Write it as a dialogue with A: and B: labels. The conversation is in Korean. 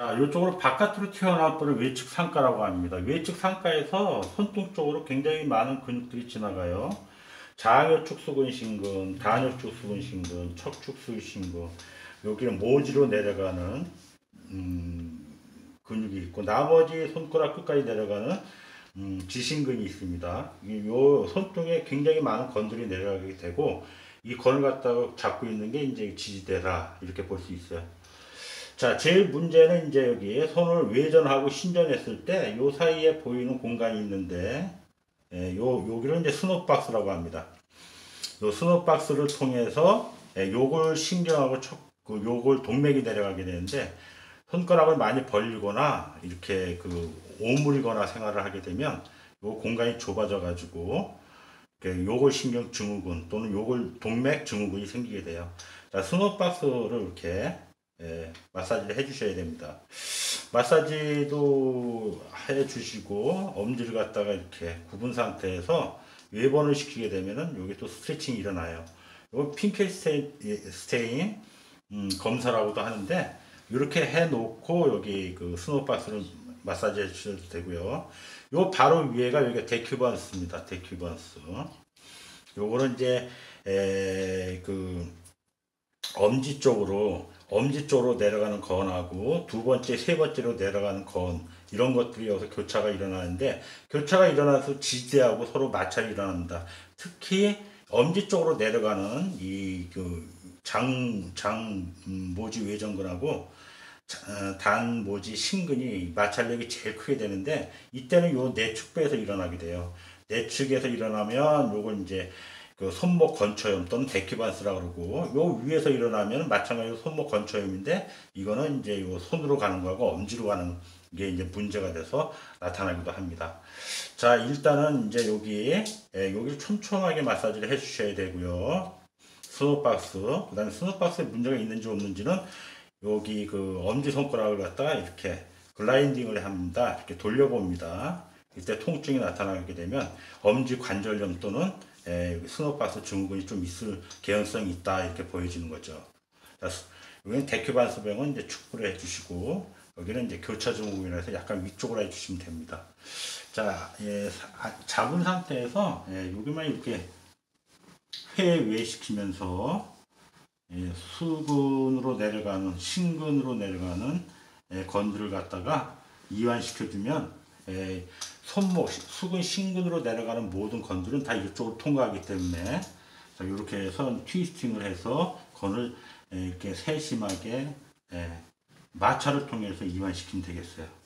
A: 자, 이쪽으로 바깥으로 튀어나올 뻔을 외측 상가라고 합니다. 외측 상가에서 손등 쪽으로 굉장히 많은 근육들이 지나가요. 장요축 수근신근, 단요축 수근신근, 척축 수근신근, 여기는 모지로 내려가는 음, 근육이 있고 나머지 손가락 끝까지 내려가는 음, 지신근이 있습니다. 이요 손등에 굉장히 많은 건들이 내려가게 되고 이 건을 갖다가 잡고 있는 게 이제 지지대다 이렇게 볼 수 있어요. 자, 제일 문제는 이제 여기 손을 외전하고 신전했을 때 요 사이에 보이는 공간이 있는데 예, 요 여기를 이제 스노박스라고 합니다. 요 스노박스를 통해서 예, 요걸 신경하고 척, 그 요걸 동맥이 내려가게 되는데 손가락을 많이 벌리거나 이렇게 그 오므리거나 생활을 하게 되면 요 공간이 좁아져 가지고 요걸 신경 증후군 또는 요걸 동맥 증후군이 생기게 돼요. 자, 스노박스를 이렇게 예, 마사지를 해주셔야 됩니다. 마사지도 해주시고 엄지를 갖다가 이렇게 굽은 상태에서 외번을 시키게 되면은 여기 또 스트레칭이 일어나요. 요 핑크 스테인, 스테인 음, 검사라고도 하는데 이렇게 해놓고 여기 그 스노박스를 마사지 해주셔도 되고요. 요 바로 위에가 여기가 데큐번스입니다. 데큐번스. 요거는 이제 에, 그 엄지 쪽으로 엄지 쪽으로 내려가는 건하고 두 번째, 세 번째로 내려가는 건 이런 것들이 여기서 교차가 일어나는데 교차가 일어나서 지지하고 서로 마찰이 일어납니다. 특히 엄지 쪽으로 내려가는 이 그 장, 장, 음, 모지 외전근하고 어, 단 모지 신근이 마찰력이 제일 크게 되는데 이때는 요 내측부에서 일어나게 돼요. 내측에서 일어나면 요걸 이제 그 손목 건초염 또는 데큐반스라 그러고 요 위에서 일어나면 마찬가지로 손목 건초염인데 이거는 이제 요 손으로 가는 거하고 엄지로 가는 게 이제 문제가 돼서 나타나기도 합니다. 자 일단은 이제 여기 예, 여기를 촘촘하게 마사지를 해 주셔야 되고요. 스노박스 그 다음에 스노박스에 문제가 있는지 없는지는 여기 그 엄지 손가락을 갖다가 이렇게 글라인딩을 합니다. 이렇게 돌려봅니다. 이때 통증이 나타나게 되면 엄지 관절염 또는 스노박스 증후군이 좀 있을 개연성이 있다 이렇게 보여지는 거죠. 여기는 데큐반스병은 이제 축구를 해주시고 여기는 이제 교차 증후군이라서 약간 위쪽으로 해주시면 됩니다. 자, 예, 잡은 상태에서 예, 여기만 이렇게 회외시키면서 예, 수근으로 내려가는 신근으로 내려가는 예, 건들을 갖다가 이완시켜주면 예, 손목, 수근 신근으로 내려가는 모든 건들은 다 이쪽으로 통과하기 때문에 자, 이렇게 해서 트위스팅을 해서 건을 예, 이렇게 세심하게 예, 마찰을 통해서 이완시키면 되겠어요.